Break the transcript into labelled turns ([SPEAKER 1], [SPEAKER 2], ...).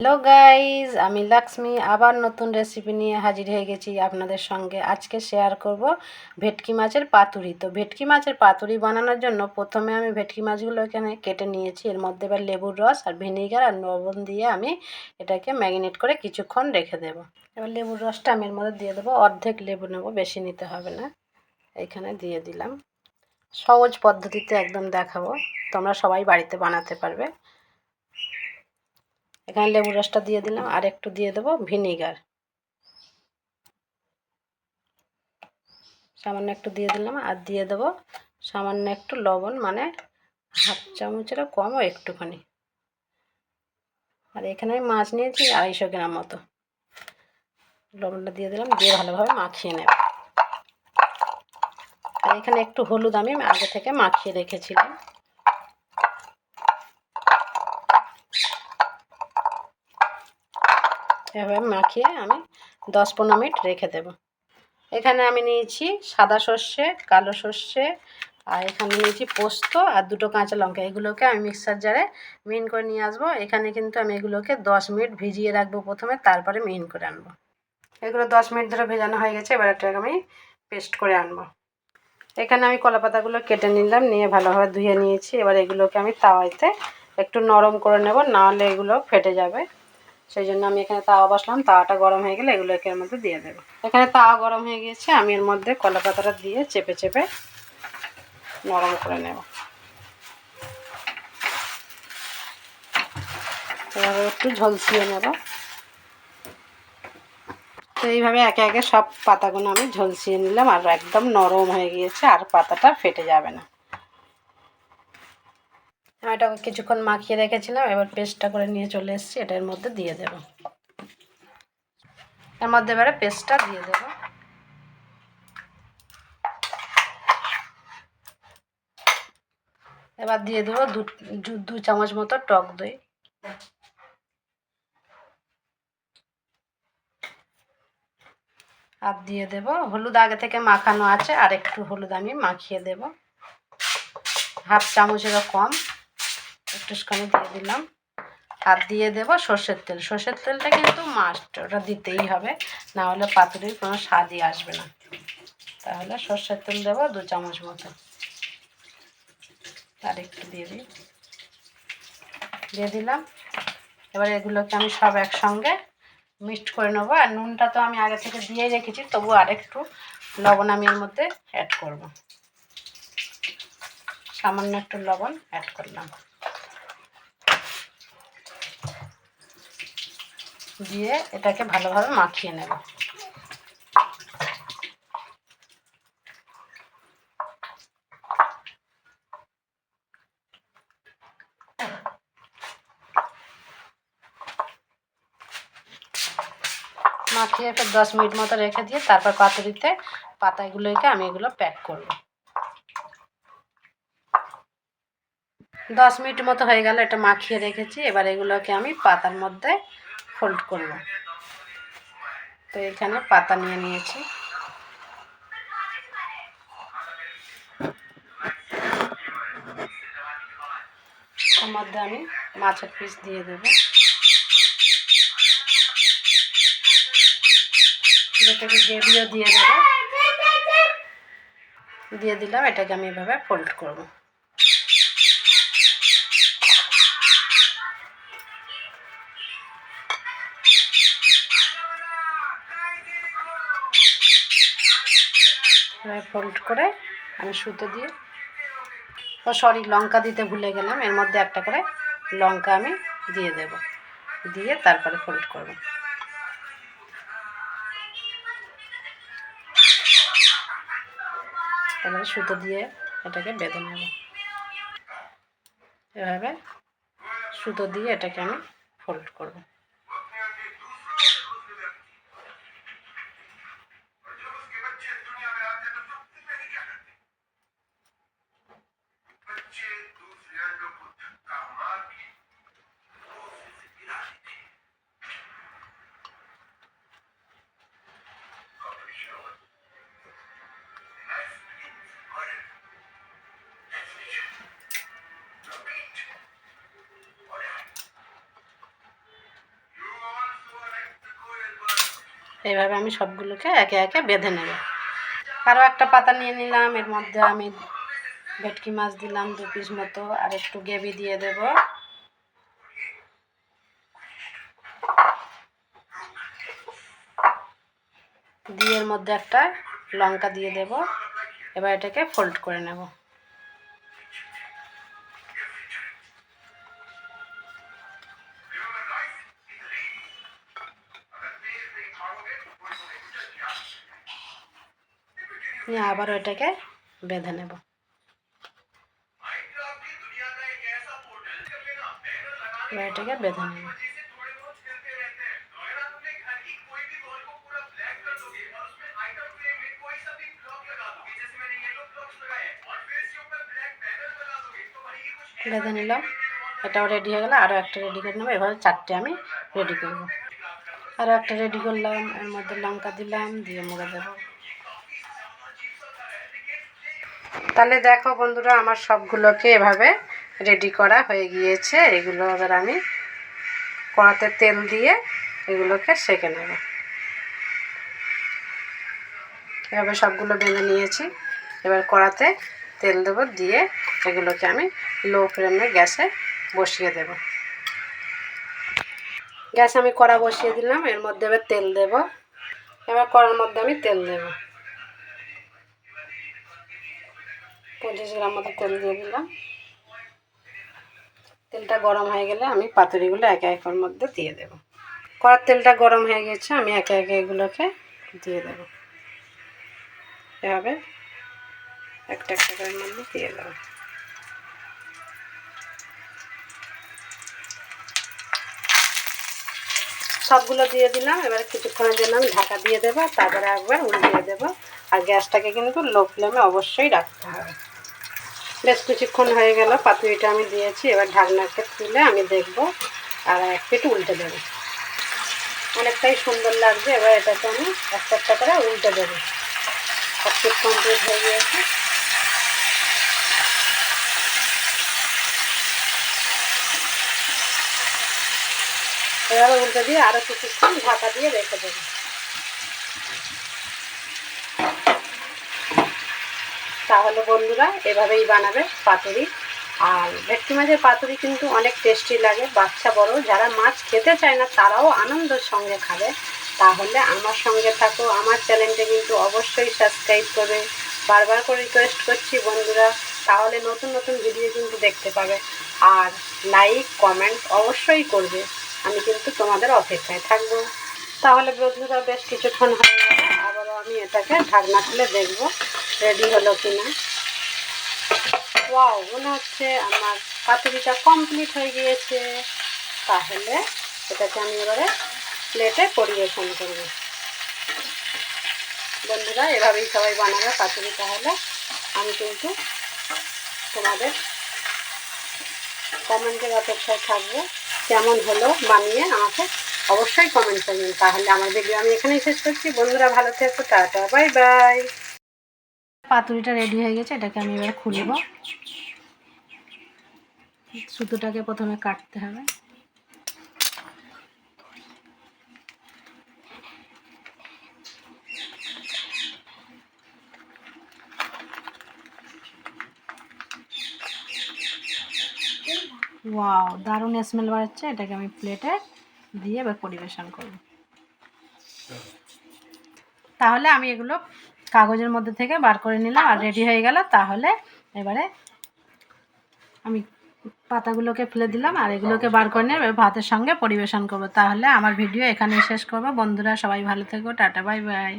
[SPEAKER 1] Hello guys আমি লক্ষ্মী আবার নতুন রেসিপি নিয়ে হাজির হয়ে গেছি আপনাদের সঙ্গে। আজকে শেয়ার করব ভেটকি মাছের পাতুরি। তো ভেটকি মাছের পাতুরি বানানোর জন্য প্রথমে আমি ভেটকি মাছগুলো এখানে কেটে নিয়েছি। এর মধ্যে এবার লেবুর রস আর ভিনিগার আর লবণ দিয়ে আমি এটাকে ম্যারিনেট করে কিছুক্ষণ রেখে দেব। এবার লেবুর রসটা আমি এর মধ্যে দিয়ে দেবো। অর্ধেক লেবু নেব, বেশি নিতে হবে না। এখানে দিয়ে দিলাম। সহজ পদ্ধতিতে একদম দেখাবো। তোমরা সবাই বাড়িতে বানাতে পারবে। এখানে লেবু রসটা দিয়ে দিলাম, আর একটু দিয়ে দেবো ভিনিগার। সামান্য একটু দিয়ে দিলাম, আর দিয়ে দেবো সামান্য একটু লবণ মানে হাফ চামচেরও কম ও একটুখানি। আর এখানে আমি মাছ নিয়েছি আড়াইশো গ্রাম মতো। লবণটা দিয়ে দিলাম, দিয়ে ভালোভাবে মাখিয়ে নেব। আর এখানে একটু হলুদ আমি আগে থেকে মাখিয়ে রেখেছিলাম। এভাবে মাখিয়ে আমি দশ পনেরো মিনিট রেখে দেব। এখানে আমি নিয়েছি সাদা সর্ষে, কালো সর্ষে আর এখানে নিয়েছি পোস্ত আর দুটো কাঁচা লঙ্কা। এগুলোকে আমি মিক্সার জারে মিন করে নিয়ে আসব। এখানে কিন্তু আমি এগুলোকে দশ মিনিট ভিজিয়ে রাখব প্রথমে, তারপরে মিন করে আনব। এগুলো দশ মিনিট ধরে ভেজানো হয়ে গেছে, এবার এটাকে আমি পেস্ট করে আনব। এখানে আমি কলা পাতাগুলো কেটে নিলাম, নিয়ে ভালোভাবে ধুয়ে নিয়েছি। এবার এগুলোকে আমি তাওয়াইতে একটু নরম করে নেব, নাহলে এগুলো ফেটে যাবে। সেই জন্য আমি এখানে তাওয়া বসলাম। তাওয়াটা গরম হয়ে গেলে এগুলোকে এর মধ্যে দিয়ে দেবো। এখানে তাওয়া গরম হয়ে গিয়েছে, আমি এর মধ্যে কলা পাতাটা দিয়ে চেপে চেপে নরম করে নেব। এভাবে একটু ঝলসিয়ে নেব। তো এইভাবে একে একে সব পাতাগুলো আমি ঝলসিয়ে নিলাম, আর একদম নরম হয়ে গিয়েছে, আর পাতাটা ফেটে যাবে না। আমি এটা কিছুক্ষণ মাখিয়ে রেখেছিলাম, এবার পেস্টটা করে নিয়ে চলে এসেছি এটার মধ্যে দিয়ে দেব। এর মধ্যে এবারে পেস্টটা দিয়ে দেব। এবার দিয়ে দেবো দু দু চামচ মতো টক দই। আর দিয়ে দেব, হলুদ আগে থেকে মাখানো আছে, আর একটু হলুদ আমি মাখিয়ে দেব। হাফ চামচেরও কম। একটুখানি দিয়ে দিলাম। আর দিয়ে দেব সর্ষের তেল। সর্ষের তেলটা কিন্তু মাস্ট ওটা দিতেই হবে। না হলে পাতুরির কোনো স্বাদই আসবে না। তাহলে সর্ষের তেল দেবো দু চামচ মতো। আর একটু দিয়ে দিই। দিয়ে দিলাম। এবার এগুলোকে আমি সব একসঙ্গে মিক্সড করে নেব। আর নুনটা তো আমি আগে থেকে দিয়েই রেখেছি তবু আরেকটু লবণ আমি এর মধ্যে অ্যাড করব। সামান্য একটু লবণ অ্যাড করলাম। দিয়ে এটাকে ভালোভাবে মাখিয়ে নেব। মাখিয়ে একটা দশ মিনিট মতো রেখে দিয়ে তারপর পাতুরিতে পাতাগুলোকে আমি এগুলো প্যাক করব। দশ মিনিট মতো হয়ে গেল এটা মাখিয়ে রেখেছি। এবার এগুলোকে আমি পাতার মধ্যে ফোল্ড করব তো এখানে পাতা নিয়ে নিয়েছি। তার মধ্যে আমি মাছের পিস দিয়ে দেব। এটাকে গ্রেভিও দিয়ে দেবো। দিয়ে দিলাম, এটাকে আমি এভাবে ফোল্ড করব। ফোল্ড করে আমি সুতো দিয়ে ও সরি লঙ্কা দিতে ভুলে গেলাম। এর মধ্যে একটা করে লঙ্কা আমি দিয়ে দেব। দিয়ে তারপরে ফোল্ড করব। এবারে সুতো দিয়ে এটাকে বেঁধে নেব। এভাবে সুতো দিয়ে এটাকে আমি ফোল্ড করব। এইভাবে আমি সবগুলোকে একে একে বেঁধে নেব। আরও একটা পাতা নিয়ে নিলাম, এর মধ্যে আমি ভেটকি মাছ দিলাম দু পিস মতো, আর একটু গ্রেভি দিয়ে দেব। দিয়ে এর মধ্যে একটা লঙ্কা দিয়ে দেব। এবার এটাকে ফোল্ড করে নেব। নিয়ে আবার ওইটাকে বেঁধে নেব। এটাকে বেঁধে নেব। বেঁধে নিলাম। এটাও রেডি হয়ে গেলে। আরও একটা রেডি করে নেব। এভাবে চারটে আমি রেডি করব। আরও একটা রেডি করলাম। এর মধ্যে লঙ্কা দিলাম, দিয়ে মুড়ে দেবো। তাহলে দেখো বন্ধুরা, আমার সবগুলোকে এভাবে রেডি করা হয়ে গিয়েছে। এগুলো এবার আমি কড়াতে তেল দিয়ে এগুলোকে সেঁকে নেব। এভাবে সবগুলো বেঁধে নিয়েছি। এবার কড়াতে তেল দেবো, দিয়ে এগুলোকে আমি লো ফ্লেমে গ্যাসে বসিয়ে দেব। গ্যাসে আমি কড়া বসিয়ে দিলাম, এর মধ্যে এবার তেল দেব। এবার কড়ার মধ্যে আমি তেল দেব। পঁচিশ গ্রাম মতো তেল দিয়ে দিলাম। তেলটা গরম হয়ে গেলে আমি পাতুরিগুলো একে একের মধ্যে দিয়ে দেব। কড়ার তেলটা গরম হয়ে গেছে, আমি একে একে এগুলোকে দিয়ে দেব। এভাবে একটা একটা করে মধ্যে দিয়ে দেবো। সবগুলো দিয়ে দিলাম, এবার কিছুক্ষণের জন্য আমি ঢাকা দিয়ে দেবো, তারপরে একবার উল্টিয়ে দেবো। আর গ্যাসটাকে কিন্তু লো ফ্লেমে অবশ্যই রাখতে হবে। বেশ কিছুক্ষণ হয়ে গেল, পাতুরিটা আমি দিয়েছি, এবার ঢাকনাকে তুলে আমি দেখব আর এক পিঠ উল্টে দেবো। অনেকটাই সুন্দর লাগছে, এবার এটাকে আমি একটা একটা করে উল্টে দেবো। এক কমপ্লিট হয়ে গিয়েছে। এভাবে উল্টে দিয়ে আরও কিছুক্ষণ ঢাকা দিয়ে রেখে দেবো। তাহলে বন্ধুরা এভাবেই বানাবে পাতুরি। আর ভেটকি মাছের পাতুরি কিন্তু অনেক টেস্টি লাগে, বাচ্চা বড়, যারা মাছ খেতে চায় না, তারাও আনন্দের সঙ্গে খাবে। তাহলে আমার সঙ্গে থাকো, আমার চ্যানেলটা কিন্তু অবশ্যই সাবস্ক্রাইব করবে। বারবার করে রিকোয়েস্ট করছি বন্ধুরা, তাহলে নতুন নতুন ভিডিও কিন্তু দেখতে পাবে। আর লাইক কমেন্ট অবশ্যই করবে। আমি কিন্তু তোমাদের অপেক্ষায় থাকব। তাহলে বন্ধুরা বেশ কিছুক্ষণ হয়ে আমি এটাকে ঢাকনা খুলে দেখব রেডি হলো কি না ওয়াও মনে হচ্ছে আমার পাতুরিটা কমপ্লিট হয়ে গিয়েছে। তাহলে এটাকে আমি এবারে প্লেটে পরিবেশন করব। বন্ধুরা, এভাবেই সবাই বানাবে পাতুরি, তাহলে আমি কিন্তু তোমাদের কমেন্টের অপেক্ষায় থাকব। কেমন হলো বানিয়ে আমাকে অবশ্যই কমেন্ট করবেন। তাহলে আমার ভিডিও আমি এখানেই শেষ করছি। বন্ধুরা ভালো থেকো, টাটা বাই বাই পাতুরিটা রেডি হয়ে গেছে, এটাকে আমি এবার খুলব সুতোটাকে প্রথমে কাটতে হবে। ওয়াও দারুণ স্মেল বাড়াচ্ছে। এটাকে আমি প্লেটে দিয়ে এবার পরিবেশন করব। তাহলে আমি এগুলো কাগজের মধ্যে থেকে বার করে নিলাম আর রেডি হয়ে গেল। তাহলে এবারে আমি পাতাগুলোকে ফেলে দিলাম আর এগুলোকে বার করে নিয়ে এবার ভাতের সঙ্গে পরিবেশন করব। তাহলে আমার ভিডিও এখানে শেষ করব। বন্ধুরা সবাই ভালো থেকো। Tata bye bye.